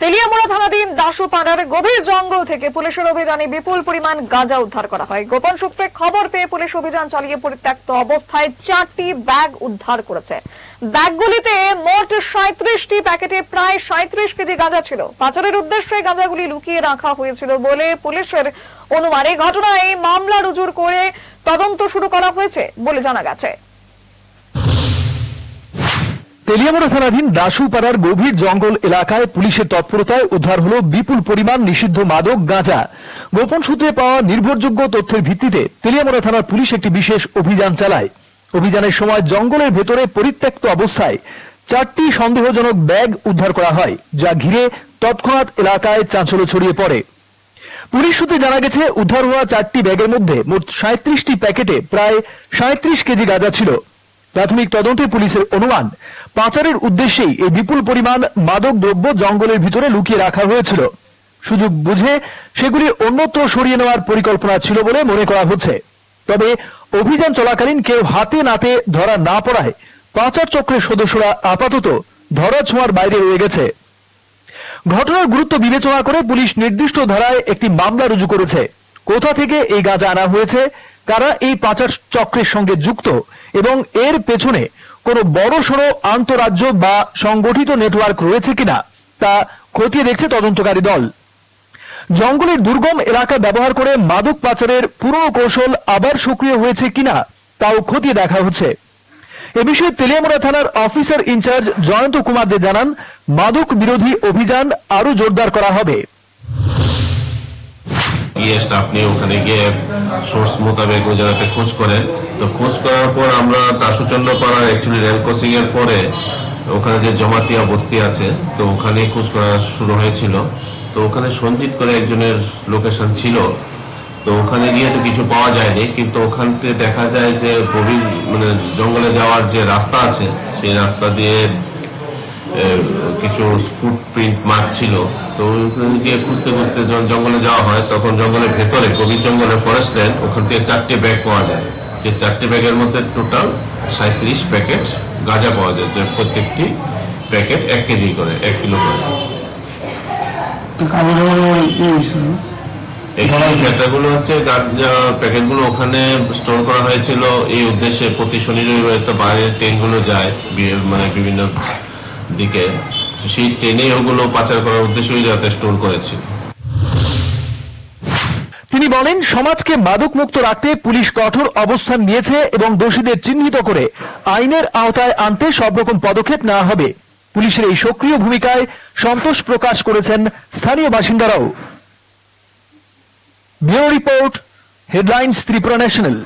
তেলিয়ামুড়া থানাধীন দাসুপাড়ার গভীর জঙ্গল থেকে পুলিশের অভিযানে বিপুল পরিমাণ গাঁজা উদ্ধার করা হয়। গোপন সূত্রে খবর পেয়ে পুলিশ অভিযান চালিয়ে পরিত্যক্ত অবস্থায় চারটি ব্যাগ উদ্ধার করেছে। ব্যাগগুলিতে মোট সাঁত্রিশটি প্যাকেটে প্রায় সাঁত্রিশ কেজি গাঁজা ছিল। পাচারের উদ্দেশ্যে গাঁজাগুলি লুকিয়ে রাখা হয়েছিল বলে পুলিশের অনুমান এই ঘটনায় মামলা রুজুর করে তদন্ত শুরু করা হয়েছে বলে জানা গেছে। তেলিয়ামুড়া থানাধীন দাসুপাড়ার গভীর জঙ্গল এলাকায় পুলিশের তৎপরতায় উদ্ধার হল বিপুল পরিমাণ নিষিদ্ধ মাদক গাঁজা। গোপন সূত্রে পাওয়া নির্ভরযোগ্য তথ্যের ভিত্তিতে তেলিয়ামুড়া থানার পুলিশ একটি বিশেষ অভিযান চালায়। অভিযানের সময় জঙ্গলের ভেতরে পরিত্যক্ত অবস্থায় চারটি সন্দেহজনক ব্যাগ উদ্ধার করা হয়, যা ঘিরে তৎক্ষণাৎ এলাকায় চাঞ্চল্য ছড়িয়ে পড়ে। পুলিশ সূত্রে জানা গেছে, উদ্ধার হওয়া চারটি ব্যাগের মধ্যে মোট সাঁত্রিশটি প্যাকেটে প্রায় সাঁত্রিশ কেজি গাঁজা ছিল। প্রাথমিক তদন্তে পুলিশের অনুমান। পাচারের উদ্দেশ্যেই এই বিপুল পরিমাণ মাদক দ্রব্য জঙ্গলের ভিতরে লুকিয়ে রাখা হয়েছিল। সুযোগ বুঝে সেগুলি অন্যত্র সরিয়ে নেওয়ার পরিকল্পনা ছিল বলে মনে করা হচ্ছে। তবে অভিযান চলাকালীন কেউ হাতে নাতে ধরা না পড়ায় পাচার চক্রের সদস্যরা আপাতত ধরা ছোঁয়ার বাইরে রয়ে গেছে। ঘটনার গুরুত্ব বিবেচনা করে পুলিশ নির্দিষ্ট ধারায় একটি মামলা রুজু করেছে। কোথা থেকে এই গাঁজা আনা হয়েছে কারা এই পাচার চক্রের সঙ্গে যুক্ত? এবং এর পেছনে কোনো বড় সড়ো আন্তরাজ্য বা সংগঠিত নেটওয়ার্ক রয়েছে কিনা তা খতিয়ে দেখছে তদন্তকারী দল। জঙ্গলের দুর্গম এলাকা ব্যবহার করে মাদক পাচারের পুরনো কৌশল আবার সক্রিয় হয়েছে কিনা তাও খতিয়ে দেখা হচ্ছে। এ বিষয়ে তেলিয়ামুড়া থানার officer in charge Jayanta Kumar Dey জানান, মাদক বিরোধী অভিযান আরও জোরদার করা হবে। স্টাফ নিয়ে ওখানে গিয়ে সোর্স মোতাবেক ওই জায়গাতে খোঁজ করেন। তো খোঁজ করার পর আমরা দাসুচন্দ্র পাড়ার অ্যাকচুয়ালি রেল ক্রসিং এর পরে ওখানে যে জমাতিয়া বস্তি আছে, তো ওখানে খোঁজ করা শুরু হয়েছিল। তো ওখানে সঞ্জিত করে একজনের লোকেশন ছিল। তো ওখানে গিয়ে তো কিছু পাওয়া যায়নি, কিন্তু ওখান থেকে দেখা যায় যে গভীর মানে জঙ্গলে যাওয়ার যে রাস্তা আছে, সেই রাস্তা দিয়ে কিছু ফুটপ্রিন্ট মার্ক ছিল। তো গিয়ে খুঁজতে খুঁজতে যখন জঙ্গলে যাওয়া হয় তখন জঙ্গলের ভেতরে গভীর জঙ্গলে ফরেস্ট ল্যান্ড ওখান থেকে চারটে ব্যাগ পাওয়া যায়। যে চারটে ব্যাগের মধ্যে টোটাল সাঁত্রিশ প্যাকেট গাঁজা পাওয়া যায় যে প্রত্যেকটি প্যাকেট এক কেজি করে এক কিলো করে। এখানে সেটাগুলো হচ্ছে গাঁজা প্যাকেটগুলো ওখানে স্টোর করা হয়েছিল। এই উদ্দেশ্যে প্রতি শনি রবিবারে তো বাইরে ট্রেনগুলো যায় মানে বিভিন্ন দিকে। সেই ট্রেনে ওগুলো পাচার করার উদ্দেশ্যই যাতে স্টোর করেছিল তিনি বলেন, সমাজকে মাদক মুক্ত রাখতে পুলিশ কঠোর অবস্থান নিয়েছে এবং দোষীদের চিহ্নিত করে আইনের আওতায় আনতে সব রকম পদক্ষেপ নেওয়া হবে। পুলিশের এই সক্রিয় ভূমিকায় সন্তোষ প্রকাশ করেছেন স্থানীয় বাসিন্দারাও। Report, headlines Tripura national.